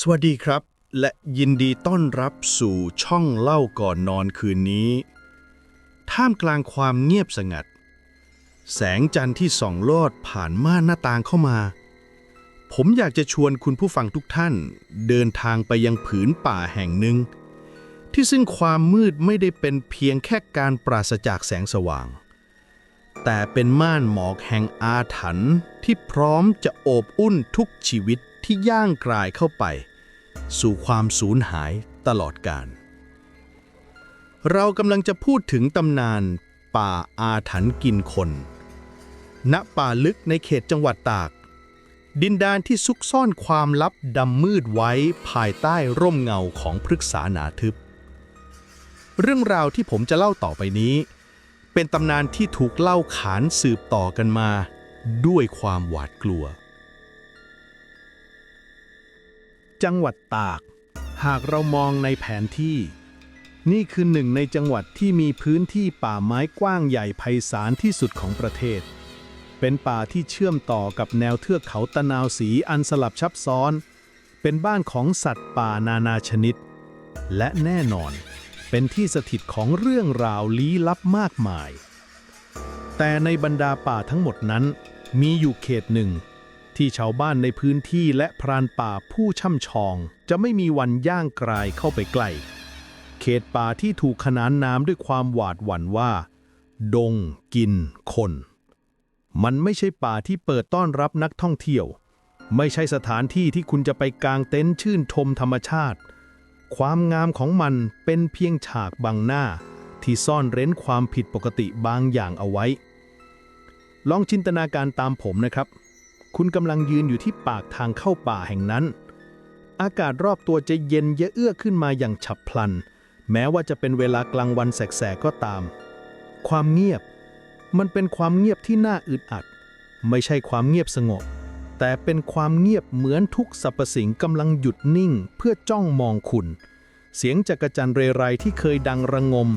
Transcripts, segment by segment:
สวัสดีครับ และยินดีต้อนรับสู่ช่องเล่าก่อนนอนคืนนี้ ท่ามกลางความเงียบสงัด แสงจันทร์ที่ส่องลอดผ่านม่านหน้าต่างเข้ามา ผมอยากจะชวนคุณผู้ฟังทุกท่าน เดินทางไปยังผืนป่าแห่งหนึ่ง ที่ซึ่งความมืดไม่ได้เป็นเพียงแค่การปราศจากแสงสว่าง แต่เป็นม่านหมอกแห่งอาถรรพ์ที่พร้อมจะโอบอุ้นทุกชีวิต ที่ย่างกรายเข้าไป สู่ความสูญหายตลอดกาลเรากำลังจะพูดถึงตำนานป่าอาถรรพ์กินคน ณป่าลึกในเขตจังหวัดตาก ดินแดนที่ซุกซ่อนความลับดำมืดไว้ภายใต้ร่มเงาของพฤกษาหนาทึบ เรื่องราวที่ผมจะเล่าต่อไปนี้ เป็นตำนานที่ถูกเล่าขานสืบต่อกันมา ด้วยความหวาดกลัว จังหวัดตาก หากเรามองในแผนที่ นี่คือหนึ่งในจังหวัดที่มีพื้นที่ป่าไม้กว้างใหญ่ไพศาลที่สุดของประเทศ เป็นป่าที่เชื่อมต่อกับแนวเทือกเขาตะนาวสีอันสลับซับซ้อน เป็นบ้านของสัตว์ป่านานาชนิด และแน่นอน เป็นที่สถิตของเรื่องราวลี้ลับมากมาย แต่ในบรรดาป่าทั้งหมดนั้น มีอยู่เขตหนึ่ง ที่ชาวบ้านในพื้นที่และพรานป่าผู้ช่ำชอง จะไม่มีวันย่างกรายเข้าไปใกล้ เขตป่าที่ถูกขนานนามด้วยความหวาดหวั่นว่า ดงกินคน มันไม่ใช่ป่าที่เปิดต้อนรับนักท่องเที่ยว ไม่ใช่สถานที่ที่คุณจะไปกางเต็นท์ชื่นชมธรรมชาติ ความงามของมันเป็นเพียงฉากบังหน้า ที่ซ่อนเร้นความผิดปกติบางอย่างเอาไว้ ลองจินตนาการตามผมนะครับ คุณกำลังยืนอยู่ที่ปากทางเข้าป่าแห่งนั้น อากาศรอบตัวจะเย็นเยะเอื้อขึ้นมาอย่างฉับพลัน แม้ว่าจะเป็นเวลากลางวันแสกๆก็ตาม ความเงียบ มันเป็นความเงียบที่น่าอึดอัด ไม่ใช่ความเงียบสงบ แต่เป็นความเงียบเหมือนทุกสรรพสิ่งกำลังหยุดนิ่งเพื่อจ้องมองคุณ เสียงจักรจันเรไรที่เคยดังระงม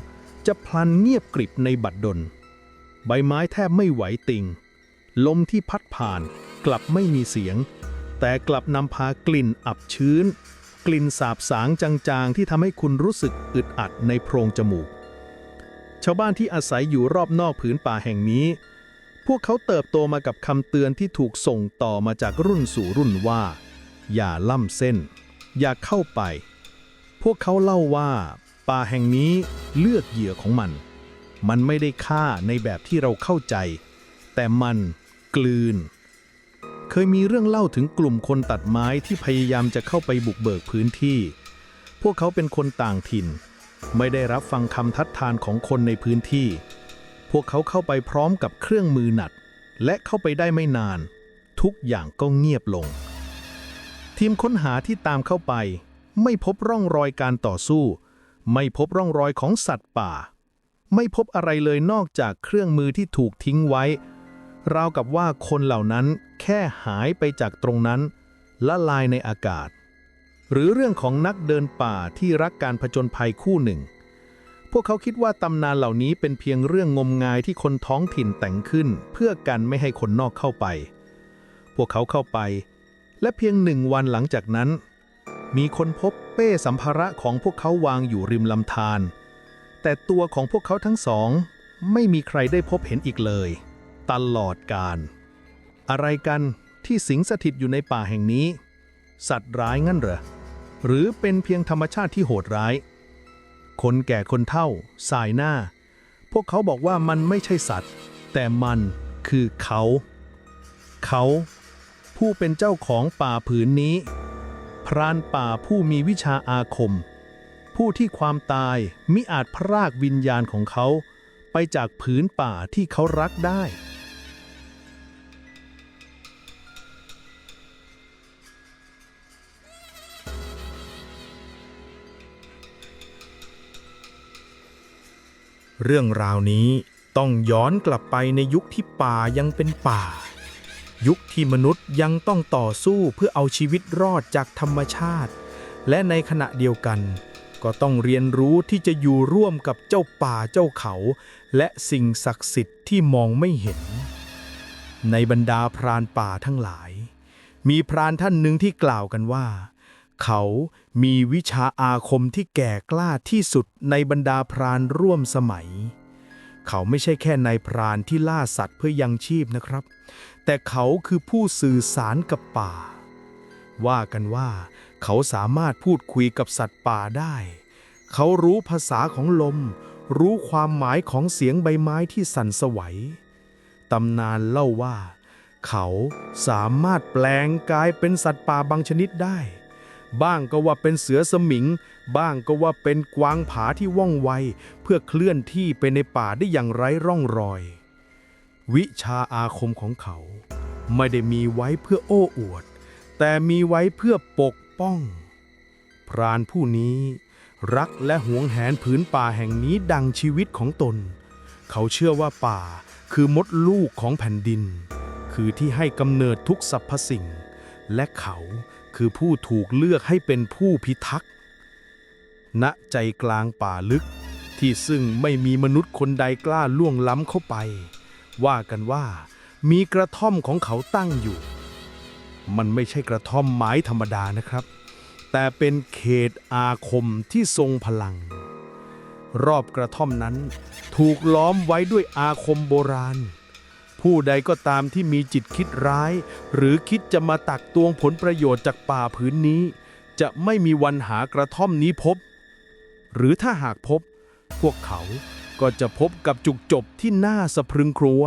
จะพลันเงียบกริบในบัดดล ใบไม้แทบไม่ไหวติง ลมที่พัดผ่าน กลับไม่มีเสียง แต่กลับนำพากลิ่นอับชื้น กลิ่นสาบสางจางๆ ที่ทำให้คุณรู้สึกอึดอัดในโพรงจมูก ชาวบ้านที่อาศัยอยู่รอบนอกผืนป่าแห่งนี้ พวกเขาเติบโตมากับคำเตือนที่ถูกส่งต่อมาจากรุ่นสู่รุ่นว่า อย่าล่ำเส้น อย่าเข้าไป พวกเขาเล่าว่า ป่าแห่งนี้เลือกเหยื่อของมัน มันไม่ได้ฆ่าในแบบที่เราเข้าใจ แต่มันกลืน เคยมีเรื่องเล่าถึงกลุ่มคนตัดไม้ที่พยายามจะเข้าไปบุกเบิกพื้นที่ พวกเขาเป็นคนต่างถิ่น ไม่ได้รับฟังคำทัดทานของคนในพื้นที่ พวกเขาเข้าไปพร้อมกับเครื่องมือหนักและเข้าไปได้ไม่นาน ทุกอย่างก็เงียบลง ทีมค้นหาที่ตามเข้าไป ไม่พบร่องรอยการต่อสู้ ไม่พบร่องรอยของสัตว์ป่า ไม่พบอะไรเลยนอกจากเครื่องมือที่ถูกทิ้งไว้ ราวกับว่าคนเหล่านั้นแค่หายไปจากตรงนั้น ละลายในอากาศ หรือเรื่องของนักเดินป่าที่รักการผจญภัยคู่หนึ่ง พวกเขาคิดว่าตำนานเหล่านี้เป็นเพียงเรื่องงมงายที่คนท้องถิ่นแต่งขึ้น เพื่อกันไม่ให้คนนอกเข้าไป พวกเขาเข้าไป และเพียงหนึ่งวันหลังจากนั้น มีคนพบเป้สัมภาระของพวกเขาวางอยู่ริมลำธารแต่ตัวของพวกเขาทั้งสอง ไม่มีใครได้พบเห็นอีกเลย ตลอดกาลอะไรกันที่สิงสถิตอยู่ในป่าแห่งนี้ สัตว์ร้ายงั้นเหรอ หรือเป็นเพียงธรรมชาติที่โหดร้าย คนแก่คนเฒ่า สายหน้า พวกเขาบอกว่ามันไม่ใช่สัตว์ แต่มันคือเขา เขา ผู้เป็นเจ้าของป่าผืนนี้ พรานป่าผู้มีวิชาอาคม ผู้ที่ความตายมิอาจพรากวิญญาณของเขา ไปจากผืนป่าที่เขารักได้ เรื่องราวนี้ต้องย้อนกลับไปในยุคที่ป่ายังเป็นป่า ยุคที่มนุษย์ยังต้องต่อสู้เพื่อเอาชีวิตรอดจากธรรมชาติ และในขณะเดียวกัน ก็ต้องเรียนรู้ที่จะอยู่ร่วมกับเจ้าป่าเจ้าเขา และสิ่งศักดิ์สิทธิ์ที่มองไม่เห็น ในบรรดาพรานป่าทั้งหลาย มีพรานท่านหนึ่งที่กล่าวกันว่า เขา มีวิชาอาคมที่แก่กล้าที่สุดในบรรดาพรานร่วมสมัย เขาไม่ใช่แค่นายพรานที่ล่าสัตว์เพื่อยังชีพนะครับ แต่เขาคือผู้สื่อสารกับป่า ว่ากันว่าเขาสามารถพูดคุยกับสัตว์ป่าได้ เขารู้ภาษาของลม รู้ความหมายของเสียงใบไม้ที่สั่นสวัยตำนานเล่าว่า เขาสามารถแปลงกายเป็นสัตว์ป่าบางชนิดได้ บ้างก็ว่าเป็นเสือสมิง บ้างก็ว่าเป็นกวางผาที่ว่องไว เพื่อเคลื่อนที่ไปในป่าได้อย่างไร้ร่องรอย วิชาอาคมของเขา ไม่ได้มีไว้เพื่อโอ้อวด แต่มีไว้เพื่อปกป้อง พรานผู้นี้รักและหวงแหนผืนป่าแห่งนี้ดังชีวิตของตน เขาเชื่อว่าป่าคือมดลูกของแผ่นดิน คือที่ให้กำเนิดทุกสรรพสิ่ง และเขา คือผู้ถูกเลือกให้เป็นผู้พิทักษ์ ณ ใจกลางป่าลึก ที่ซึ่งไม่มีมนุษย์คนใดกล้าล่วงล้ำเข้าไป ว่ากันว่า มีกระท่อมของเขาตั้งอยู่ มันไม่ใช่กระท่อมไม้ธรรมดานะครับ แต่เป็นเขตอาคมที่ทรงพลัง รอบกระท่อมนั้น ถูกล้อมไว้ด้วยอาคมโบราณ ผู้ใดก็ตามที่มีจิตคิดร้าย หรือคิดจะมาตักตวงผลประโยชน์จากป่าพื้นนี้ จะไม่มีวันหากระท่อมนี้พบ หรือถ้าหากพบ พวกเขาก็จะพบกับจุกจบที่น่าสะพรึงครัว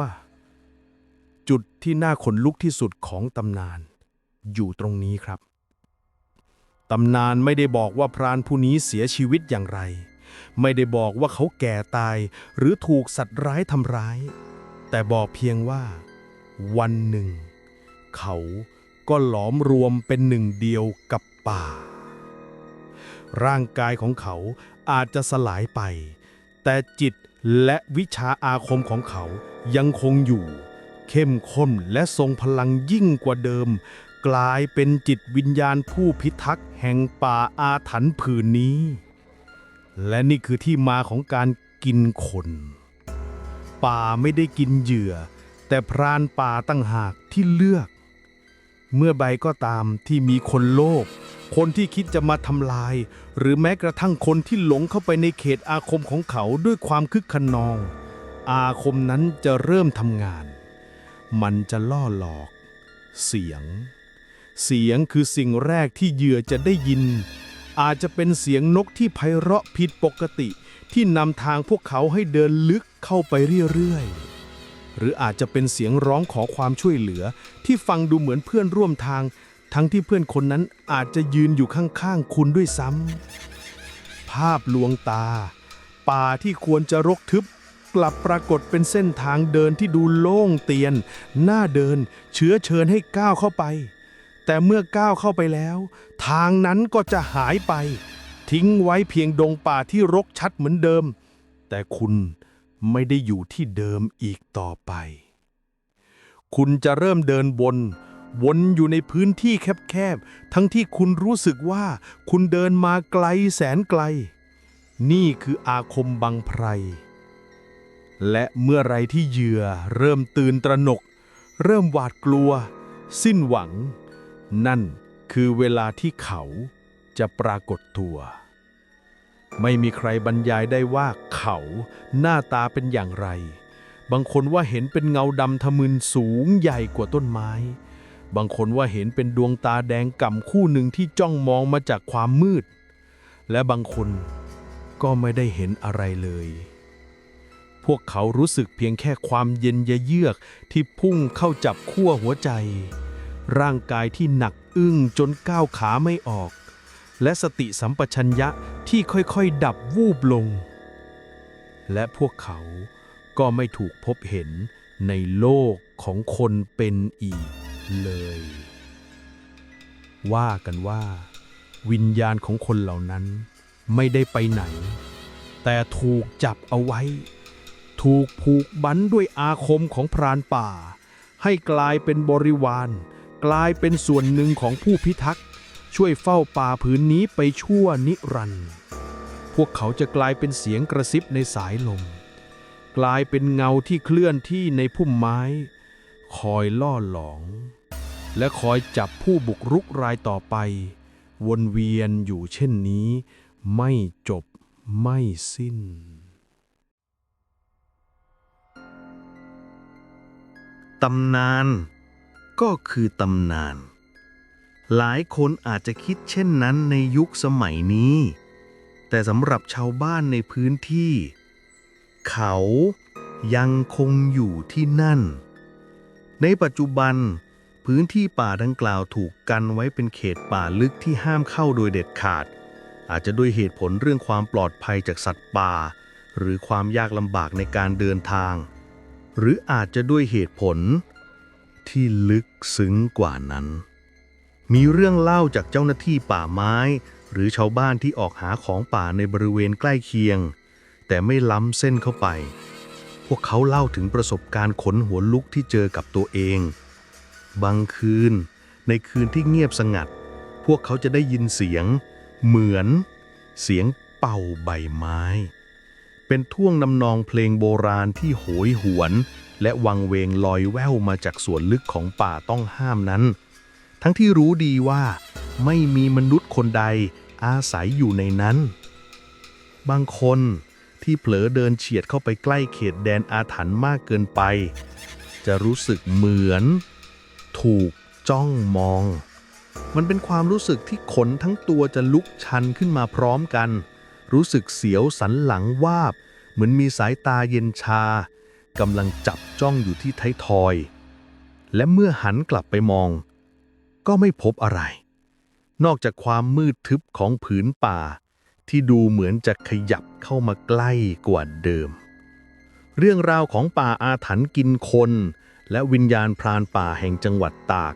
จุดที่น่าขนลุกที่สุดของตำนาน อยู่ตรงนี้ครับตำนานไม่ได้บอกว่าพรานผู้นี้เสียชีวิตอย่างไร ไม่ได้บอกว่าเขาแก่ตายหรือถูกสัตว์ร้ายทำร้าย แต่บอกเพียงว่า วันหนึ่ง เขาก็หลอมรวมเป็นหนึ่งเดียวกับป่า ร่างกายของเขาอาจจะสลายไป แต่จิตและวิชาอาคมของเขายังคงอยู่ เข้มข้นและทรงพลังยิ่งกว่าเดิม กลายเป็นจิตวิญญาณผู้พิทักษ์แห่งป่าอาถรรพ์ผืนนี้ และนี่คือที่มาของการกินคน ป่าไม่ได้กินเหยื่อ แต่พรานป่าตั้งหากที่เลือก เมื่อใบก็ตามที่มีคนโลภคนที่คิดจะมาทำลาย หรือแม้กระทั่งคนที่หลงเข้าไปในเขตอาคมของเขาด้วยความคึกขนอง อาคมนั้นจะเริ่มทำงาน มันจะล่อหลอก เสียง เสียงคือสิ่งแรกที่เหยื่อจะได้ยิน อาจจะเป็นเสียงนกที่ไพเราะผิดปกติ ที่นำทางพวกเขาให้เดินลึกเข้าไปเรื่อยๆ หรืออาจจะเป็นเสียงร้องขอความช่วยเหลือ ที่ฟังดูเหมือนเพื่อนร่วมทาง ทั้งที่เพื่อนคนนั้นอาจจะยืนอยู่ข้างๆคุณด้วยซ้ำภาพลวงตา ป่าที่ควรจะรกทึบ กลับปรากฏเป็นเส้นทางเดินที่ดูโล่งเตียนน่าเดิน เชื้อเชิญให้ก้าวเข้าไป แต่เมื่อก้าวเข้าไปแล้ว ทางนั้นก็จะหายไป ทิ้งไว้เพียงดงป่าที่รกชัดเหมือนเดิม แต่คุณไม่ได้อยู่ที่เดิมอีกต่อไป คุณจะเริ่มเดินบนวนอยู่ในพื้นที่แคบๆ ทั้งที่คุณรู้สึกว่าคุณเดินมาไกลแสนไกล นี่คืออาคมบังไพร และเมื่อไรที่เหยื่อเริ่มตื่นตระหนก เริ่มหวาดกลัว สิ้นหวัง นั่นคือเวลาที่เขา จะปรากฏตัว ไม่มีใครบรรยายได้ว่าเขาหน้าตาเป็นอย่างไร บางคนว่าเห็นเป็นเงาดำทะมึนสูงใหญ่กว่าต้นไม้ บางคนว่าเห็นเป็นดวงตาแดงก่ำคู่หนึ่งที่จ้องมองมาจากความมืด และบางคนก็ไม่ได้เห็นอะไรเลย พวกเขารู้สึกเพียงแค่ความเย็นยเยือกที่พุ่งเข้าจับขั้วหัวใจ ร่างกายที่หนักอึ้งจนก้าวขาไม่ออก และสติสัมปชัญญะที่ค่อยๆ ดับวูบลง และพวกเขาก็ไม่ถูกพบเห็นในโลกของคนเป็นอีกเลย ว่ากันว่า วิญญาณของคนเหล่านั้นไม่ได้ไปไหน แต่ถูกจับเอาไว้ ถูกผูกบันด้วยอาคมของพรานป่า ให้กลายเป็นบริวาร กลายเป็นส่วนหนึ่งของผู้พิทักษ์ ช่วยเฝ้าป่าผืนนี้ไปชั่วนิรันดร์พวกเขาจะกลายเป็นเสียงกระซิบในสายลม กลายเป็นเงาที่เคลื่อนที่ในพุ่มไม้ คอยล่อหลอง และคอยจับผู้บุกรุกรายต่อไป วนเวียนอยู่เช่นนี้ ไม่จบไม่สิ้นตำนานก็คือตำนาน หลายคนอาจจะคิดเช่นนั้นในยุคสมัยนี้ แต่สำหรับชาวบ้านในพื้นที่ เขายังคงอยู่ที่นั่น ในปัจจุบัน พื้นที่ป่าดังกล่าวถูกกันไว้เป็นเขตป่าลึกที่ห้ามเข้าโดยเด็ดขาด อาจจะด้วยเหตุผลเรื่องความปลอดภัยจากสัตว์ป่า หรือความยากลำบากในการเดินทาง หรืออาจจะด้วยเหตุผลที่ลึกซึ้งกว่านั้น มีเรื่องเล่าจากเจ้าหน้าที่ป่าไม้ หรือชาวบ้านที่ออกหาของป่าในบริเวณใกล้เคียง แต่ไม่ล้ำเส้นเข้าไป พวกเขาเล่าถึงประสบการณ์ขนหัวลุกที่เจอกับตัวเอง บางคืน ในคืนที่เงียบสงัด พวกเขาจะได้ยินเสียง เหมือน เสียงเป่าใบไม้ เป็นท่วงนำนองเพลงโบราณที่โหยหวน และวังเวงลอยแว่วมาจากส่วนลึกของป่าต้องห้ามนั้น ทั้งที่รู้ดีว่าไม่มีมนุษย์คนใดอาศัยอยู่ในนั้น บางคนที่เผลอเดินเฉียดเข้าไปใกล้เขตแดนอาถรรพ์มากเกินไป จะรู้สึกเหมือน ถูกจ้องมอง มันเป็นความรู้สึกที่ขนทั้งตัวจะลุกชันขึ้นมาพร้อมกัน รู้สึกเสียวสันหลังวาบ เหมือนมีสายตาเย็นชากำลังจับจ้องอยู่ที่ไทยทอย และเมื่อหันกลับไปมอง ก็ไม่พบอะไร นอกจากความมืดทึบของผืนป่า ที่ดูเหมือนจะขยับเข้ามาใกล้กว่าเดิม เรื่องราวของป่าอาถรรพ์กินคน และวิญญาณพรานป่าแห่งจังหวัดตาก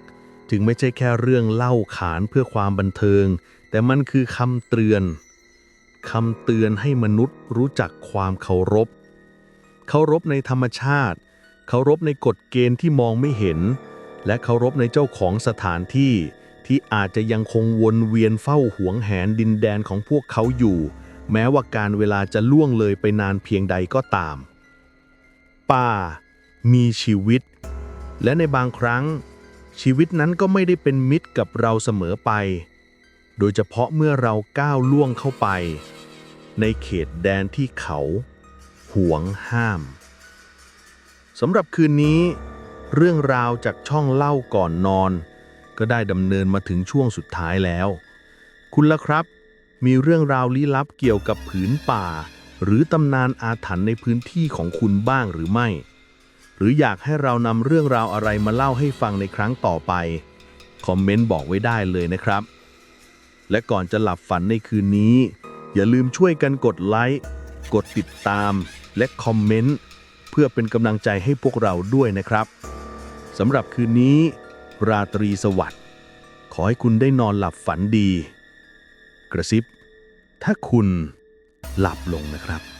จึงไม่ใช่แค่เรื่องเล่าขานเพื่อความบันเทิง แต่มันคือคำเตือนคำเตือนให้มนุษย์รู้จักความเคารพ เคารพในธรรมชาติ เคารพในกฎเกณฑ์ที่มองไม่เห็น และเคารพในเจ้าของสถานที่ที่อาจจะยังคงวนเวียนเฝ้าหวงแหนดินแดนของพวกเขาอยู่ แม้ว่าการเวลาจะล่วงเลยไปนานเพียงใดก็ตาม ป่า มีชีวิต และในบางครั้ง ชีวิตนั้นก็ไม่ได้เป็นมิตรกับเราเสมอไป โดยเฉพาะเมื่อเราก้าวล่วงเข้าไป ในเขตแดนที่เขา ห่วงห้ามสำหรับคืนนี้ เรื่องราวจากช่องเล่าก่อนนอน ก็ได้ดำเนินมาถึงช่วงสุดท้ายแล้ว คุณล่ะครับ มีเรื่องราวลี้ลับเกี่ยวกับผืนป่า หรือตำนานอาถรรพ์ในพื้นที่ของคุณบ้างหรือไม่ หรืออยากให้เรานำเรื่องราวอะไรมาเล่าให้ฟังในครั้งต่อไป คอมเมนต์บอกไว้ได้เลยนะครับ และก่อนจะหลับฝันในคืนนี้ อย่าลืมช่วยกันกดไลค์กดติดตาม และคอมเมนต์เพื่อเป็นกำลังใจให้พวกเราด้วยนะครับ สำหรับคืนนี้ ราตรีสวัสดิ์ ขอให้คุณได้นอนหลับฝันดี กระซิบ ถ้าคุณหลับลงนะครับ